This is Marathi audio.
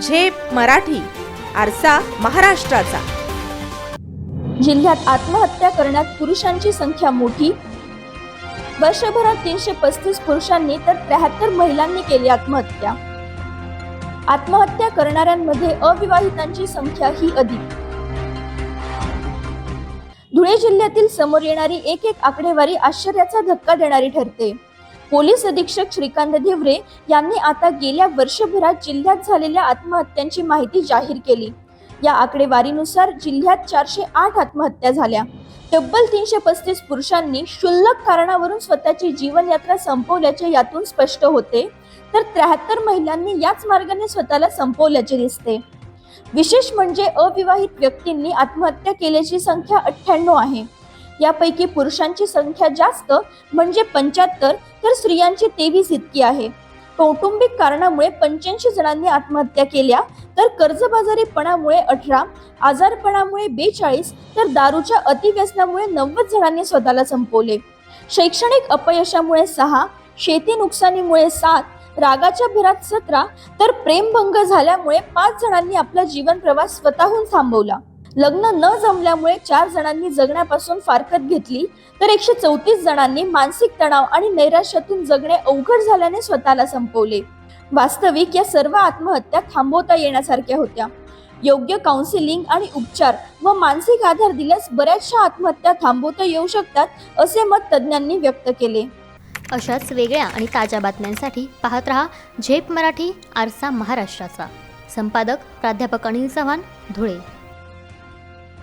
झेप मराठी आरसा महाराष्ट्राचा. जिल्ह्यात आत्महत्या करण्यात पुरुषांची संख्या मोठी? वर्षभरात तीनशे पस्तीस पुरुषांनी तर त्र्याहत्तर महिलांनी केली आत्महत्या. आत्महत्या करणाऱ्यांमध्ये अविवाहितांची संख्या ही अधिक. धुळे जिल्ह्यातील समोर येणारी एक एक आकडेवारी आश्चर्याचा धक्का देणारी ठरते. पोलीस अधीक्षक श्रीकांत धिवरे यांनी आता गेल्या वर्षभरात जिल्ह्यात झालेल्या आत्महत्यांची माहिती जाहीर केली. या आकडेवारीनुसार जिल्ह्यात चारशे आठ आत्महत्या झाल्या. तब्बल तीनशे पस्तीस पुरुषांनी क्षुल्लक कारणावरून स्वतःची जीवनयात्रा संपवल्याचे यातून स्पष्ट होते. तर त्र्याहत्तर महिलांनी याच मार्गाने स्वतःला संपवल्याचे दिसते. विशेष म्हणजे अविवाहित व्यक्तींनी आत्महत्या केल्याची संख्या अठ्ठ्याण्णव आहे. यापैकी पुरुषांची संख्या जास्त म्हणजे पंच्याहत्तर तर स्त्रियांची तेवीस इतकी आहे. कौटुंबिक कारणामुळे पंच्याऐंशी जणांनी आत्महत्या केल्या तर कर्जबाजारीपणामुळे अठरा आजारपणामुळे बेचाळीस तर दारूच्या अतिव्यसनामुळे नव्वद जणांनी स्वतःला संपवले. शैक्षणिक अपयशामुळे सहा शेती नुकसानीमुळे सात रागाच्या भरात सतरा तर प्रेमभंग झाल्यामुळे पाच जणांनी आपला जीवन प्रवास स्वतःहून थांबवला. लग्न न जमल्यामुळे चार जणांनी जगण्यापासून फारकत घेतली तर एकशे चौतीस जणांनी मानसिक तणाव आणि नैराश्यातून जगणे अवघड झाल्याने स्वतःला संपवले. वास्तविक या सर्व आत्महत्या थांबवता येण्यासारख्या होत्या. योग्य काउन्सिलिंग आणि उपचार व मानसिक आधार दिल्यास बऱ्याचशा आत्महत्या थांबवता येऊ शकतात असे मत तज्ज्ञांनी व्यक्त केले. अशाच वेगळ्या आणि ताज्या बातम्यांसाठी पाहत रहा झेप मराठी आरसा महाराष्ट्राचा. संपादक प्राध्यापक अनिल चव्हाण धुळे.